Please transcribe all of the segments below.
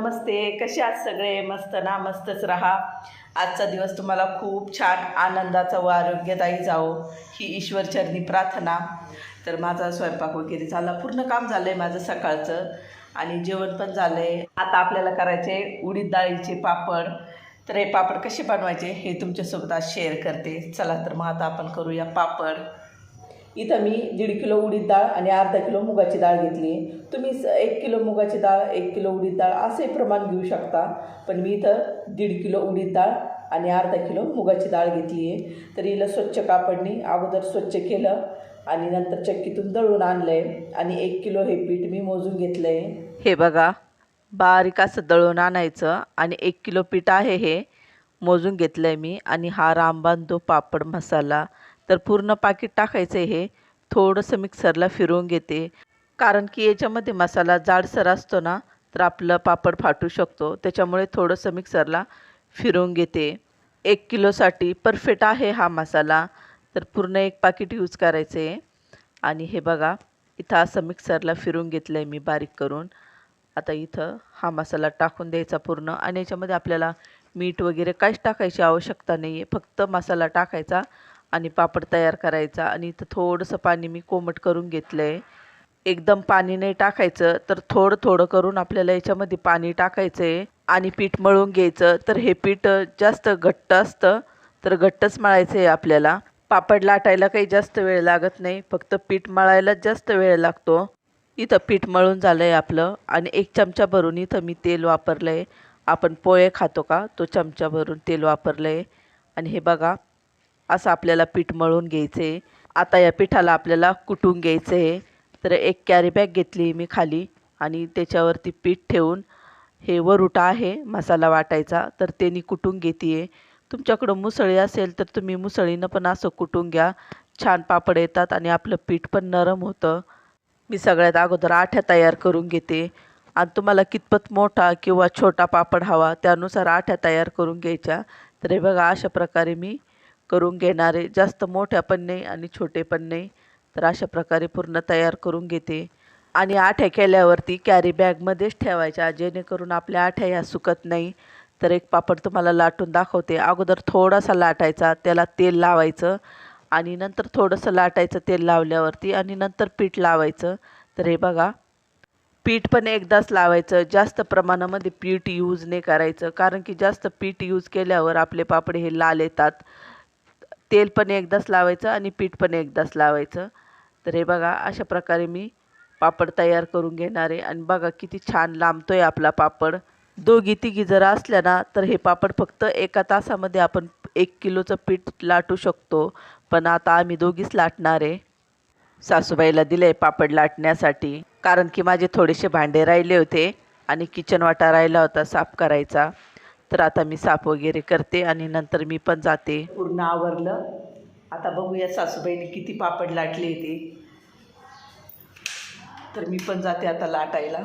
नमस्ते कसे आहात सगळे? मस्त ना मस्तच राहा. आजचा दिवस तुम्हाला खूप छान आनंदाचा व आरोग्यदायी जावो ही ईश्वरचरणी प्रार्थना. तर माझा स्वयंपाक वगैरे झाला पूर्ण काम झालं आहे माझं सकाळचं. आणि जेवण पण झालं आहे आता आपल्याला करायचे उडीद डाळीचे पापड. तर हे पापड कसे बनवायचे हे तुमच्यासोबत आज शेअर करते. चला तर मग आता आपण करूया पापड. इथं मी दीड किलो उडीद डाळ आणि अर्धा किलो मुगाची डाळ घेतली तुम्ही स- एक किलो मुगाची डाळ एक किलो उडीद डाळ असे प्रमाण घेऊ शकता. पण मी इथं दीड किलो उडीद डाळ आणि अर्धा किलो मुगाची डाळ घेतली आहे. तर हिला स्वच्छ कापडनी अगोदर स्वच्छ केलं आणि नंतर चक्कीतून दळून आणलं आहे आणि एक किलो हे पीठ मी मोजून घेतलं आहे हे बघा बारीक असं दळून आणायचं आणि एक किलो पीठ आहे हे मोजून घेतलं आहे मी. आणि हा रामबान तो पापड मसाला तर पूर्ण पाकिट टाकायचं आहे हे. थोडंसं मिक्सरला फिरवून घेते. कारण की याच्यामध्ये मसाला जाडसर असतो ना तर आपलं पापड फाटू शकतो. त्याच्यामुळे थोडंसं मिक्सरला फिरवून घेते. एक किलोसाठी परफेक्ट आहे हा मसाला. तर पूर्ण एक पाकिट यूज करायचं आहे आणि हे बघा इथं असं मिक्सरला फिरून घेतलं आहे मी बारीक करून. आता इथं हा मसाला टाकून द्यायचा पूर्ण. आणि याच्यामध्ये आपल्याला मीठ वगैरे काहीच टाकायची आवश्यकता नाही आहे फक्त मसाला टाकायचा. आणि पापड तयार करायचा. आणि इथं थोडंसं पाणी मी कोमट करून घेतलं आहे एकदम पाणी नाही टाकायचं तर थोडं थोडं करून आपल्याला याच्यामध्ये पाणी टाकायचं आहे आणि पीठ मळून घ्यायचं. तर हे पीठ जास्त घट्ट असतं तर घट्टच मळायचं आहे आपल्याला. पापड लाटायला काही जास्त वेळ लागत नाही फक्त पीठ मळायलाच जास्त वेळ लागतो. इथं पीठ मळून झालं आहे आपलं. आणि एक चमचा भरून इथं मी तेल वापरलं आहे आपण पोहे खातो का? तो चमचा भरून तेल वापरलं आहे आणि हे बघा असं आपल्याला पीठ मळून घ्यायचे. आता या पिठाला आपल्याला कुटून घ्यायचं आहे तर एक कॅरी बॅग घेतली मी खाली आणि त्याच्यावरती पीठ ठेवून हे वरुटा आहे मसाला वाटायचा. तर त्यांनी कुटून घेते आहे तुमच्याकडं मुसळी असेल तर तुम्ही मुसळीनं पण असं कुटून घ्या. छान पापड येतात आणि आपलं पीठ पण नरम होतं. मी सगळ्यात अगोदर आठ्या तयार करून घेते. आणि तुम्हाला कितपत मोठा किंवा छोटा पापड हवा त्यानुसार आठ्या तयार करून घ्यायच्या. तर हे बघा अशा प्रकारे मी करून घेणारे जास्त मोठ्या पण नाही आणि छोटे पण नाही तर अशा प्रकारे पूर्ण तयार करून घेते. आणि आठ्या केल्यावरती कॅरी बॅगमध्येच ठेवायच्या जेणेकरून आपल्या आठ्या ह्या सुकत नाही. तर एक पापड तुम्हाला लाटून दाखवते. अगोदर थोडासा लाटायचा त्याला तेल लावायचं आणि नंतर थोडंसं लाटायचं तेल लावल्यावरती आणि नंतर पीठ लावायचं. तर हे बघा पीठ पण एकदाच लावायचं. जास्त प्रमाणामध्ये पीठ यूज नाही करायचं कारण की जास्त पीठ यूज केल्यावर आपले पापड हे लाल येतात. तेल पण एकदाच लावायचं आणि पीठ पण एकदाच लावायचं. तर हे बघा अशा प्रकारे मी पापड तयार करून घेणार आहे. आणि बघा किती छान लांबतो आहे आपला पापड. दोघी तिघी जर असल्या ना तर हे पापड फक्त एका तासामध्ये आपण एक किलोचं पीठ लाटू शकतो. पण आता आम्ही दोघीच लाटणार आहे. सासूबाईला दिले पापड लाटण्यासाठी. कारण की माझे थोडेसे भांडे राहिले होते आणि किचन वाटा राहिला होता साफ करायचा. तर आता मी साफ वगैरे करते आणि नंतर मी पण जाते. पूर्ण आवरलं. आता बघूया सासूबाईने किती पापड लाटले ते. तर मी पण जाते आता लाटायला.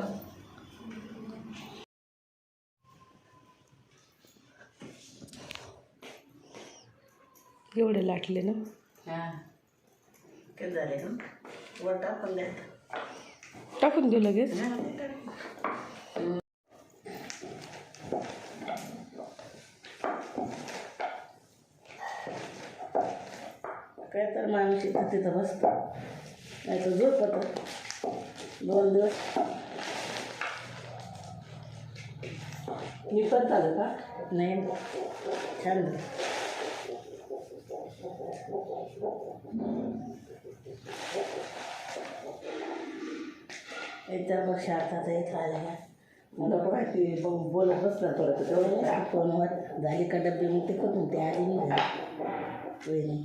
एवढे लाटले ना? काय झाले टाकून द्या टाकून देऊ लगेच. काय तर माणूस इथं तिथं बसतो नाही तर झोपत दोन दिवस. मी पण झालं का? नाही. छान. याच्यापेक्षा आता इथं आलं का मला माहिती बोलत बसला थोडं तर तेवढं फोनवर झाली का डब्बे मग ते करून ते आली नाही. घरी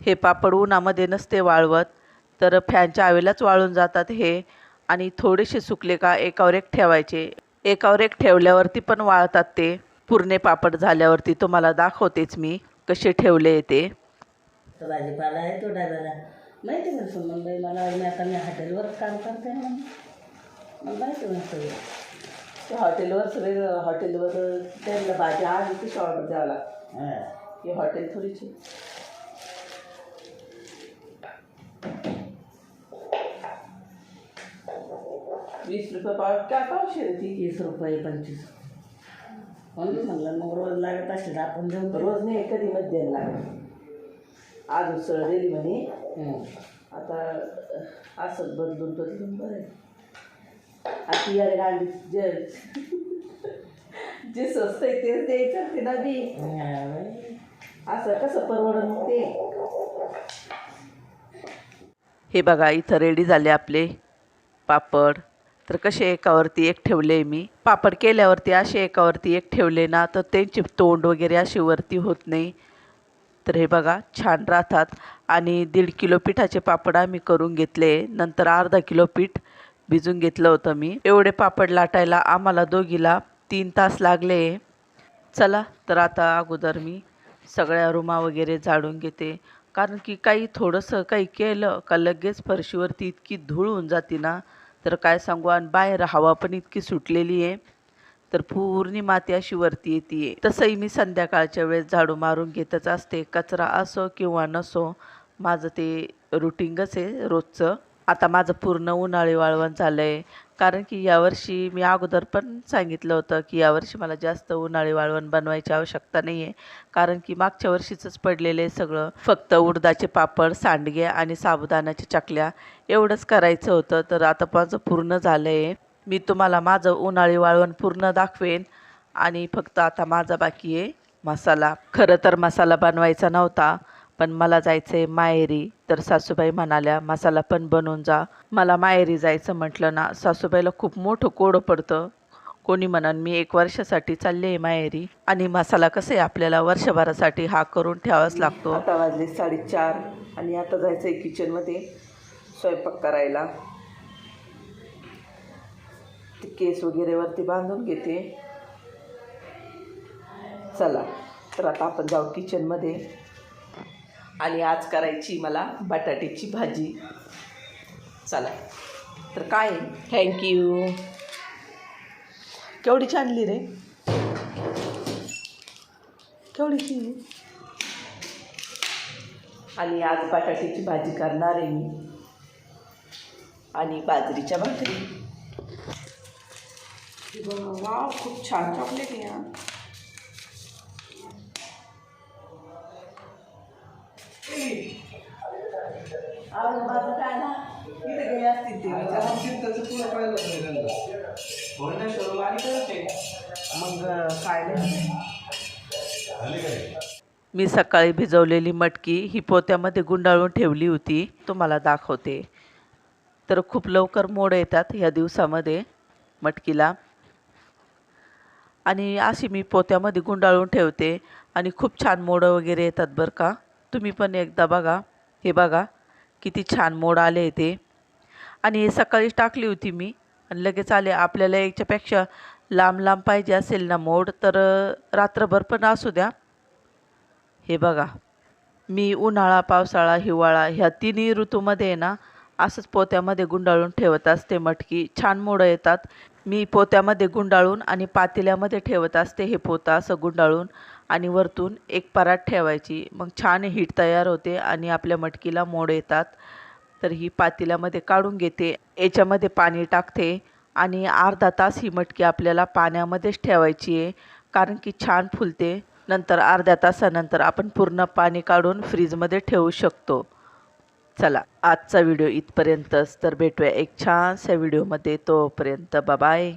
हे पापड उन्हामध्ये नसते वाळवत तर फॅनच्या आवेलाच वाळून जातात हे. आणि थोडेसे सुकले का एकावर एक ठेवायचे. एकावर एक ठेवल्यावरती पण वाळतात ते. पुरणे पापड झाल्यावरती तुम्हाला दाखवतेच मी कसे ठेवले ते. भाजीपाला आहे तो डब्याला. माहिती म्हणतो सुमनबाई मला मी आता मी हॉटेलवर काम करते ना मला माहिती नसतं हॉटेलवर सगळे हॉटेलवर त्यांना भाजी आज कशी ऑर्डर द्यावं लागतं. हां. ही हॉटेल थोडीची वीस रुपये पाव काय पावशे रे ती तीस रुपये पंचवीस. म्हणून म्हणलं मग रोज लागत असेल तर आपण देऊन करू रोज नाही कधी मध्यान लागत. आज उसळ दिली म्हणे. हं. आता असं बदलून बदलून बरं आहे. आता यार गाडी जे स्वस्त आहे तेच द्यायचं ते ना बी असं कसं परवडन मग ते? हे बघा इथं रेडी झाले आपले पापड. तर कसे एकावरती एक ठेवले मी. पापड केल्यावरती असे एकावरती एक ठेवले ना तर त्यांचे तोंड वगैरे असे वरती होत नाही. तर हे बघा छान राहतात. आणि दीड किलो पिठाचे पापड आम्ही करून घेतले. नंतर अर्धा किलो पीठ. भिजून घेतलं होतं मी. एवढे पापड लाटायला आम्हाला दोघीला तीन तास लागले. चला तर आता अगोदर मी सगळ्या रुमा वगैरे झाडून घेते. कारण की काही थोडंसं काही केलं का लगेच फरशीवरती इतकी धूळ होऊन जाते ना. तर काय सांगू आणि बाहेर हवा पण इतकी सुटलेली आहे. तर पूर्ण माती अशी वरती येते तसंही मी संध्याकाळच्या वेळेस झाडू मारून घेतच असते. कचरा असो किंवा नसो माझं ते रुटीनच आहे रोजचं. आता माझं पूर्ण उन्हाळी वाळवण झालं आहे कारण की यावर्षी मी अगोदर पण सांगितलं होतं की यावर्षी मला जास्त उन्हाळी वाळवण बनवायची आवश्यकता नाही आहे कारण की मागच्या वर्षीचंच पडलेलं आहे सगळं. फक्त उडदाचे पापड सांडगे आणि साबुदाण्याच्या चकल्या एवढंच करायचं होतं. तर आता माझं पूर्ण झालं आहे मी तुम्हाला माझं उन्हाळी वाळवण पूर्ण दाखवेन. आणि फक्त आता माझा बाकी आहे मसाला. खरं तर मसाला बनवायचा नव्हता. पण मला जायचं आहे माहेरी. तर सासूबाई म्हणाल्या मसाला पण बनवून जा. मला माहेरी जायचं म्हटलं ना सासूबाईला खूप मोठं कोडं पडतं. कोणी म्हणन मी एक वर्षासाठी चालले आहे माहेरी आणि मसाला कसं आहे आपल्याला वर्षभरासाठी हा करून ठेवावाच लागतो. आता वाजले साडेचार आणि आता जायचं आहे किचनमध्ये स्वयंपाक करायला. ते केस वगैरे वरती बांधून घेते. चला तर आता आपण जाऊ किचनमध्ये. आणि आज करायची मला बटाट्याची भाजी. चला. तर काय? थँक्यू केवढीची आणली रे? केवढीची आणि आज बटाट्याची भाजी करणार आहे मी. आणि बाजरीच्या भाकरी. वाव खूप छान चॉकलेट आहे मी सकाळी भिजवलेली मटकी ही पोत्यामध्ये गुंडाळून ठेवली होती. तुम्हाला दाखवते. तर खूप लवकर मोड येतात या दिवसामध्ये मटकीला. आणि अशी मी पोत्यामध्ये गुंडाळून ठेवते. आणि खूप छान मोडं वगैरे येतात बरं का. तुम्ही पण एकदा बघा. हे बघा किती छान मोड आले ते. आणि सकाळीच टाकली होती मी. आणि लगेच आले. आपल्याला याच्यापेक्षा लांब लांब पाहिजे असेल ना मोड तर रात्रभर पण असू द्या. हे बघा मी उन्हाळा पावसाळा हिवाळा ह्या तिन्ही ऋतूमध्ये आहे ना असंच पोत्यामध्ये गुंडाळून ठेवत असते मटकी. छान मोडं येतात. मी पोत्यामध्ये गुंडाळून आणि पातेल्यामध्ये ठेवत असते हे पोतं असं गुंडाळून आणि वरतून एक परात ठेवायची. मग छान हीट तयार होते आणि आपल्या मटकीला मोड येतात. तर ही पातेल्यामध्ये काढून घेते. याच्यामध्ये पाणी टाकते आणि अर्धा तास ही मटकी आपल्याला पाण्यामध्येच ठेवायची आहे. कारण की छान फुलते. नंतर अर्ध्या तासानंतर आपण पूर्ण पाणी काढून फ्रीजमध्ये ठेवू शकतो. चला आजचा व्हिडिओ इथपर्यंतच. तर भेटूया एक छानशा व्हिडिओमध्ये. तोपर्यंत बाबाय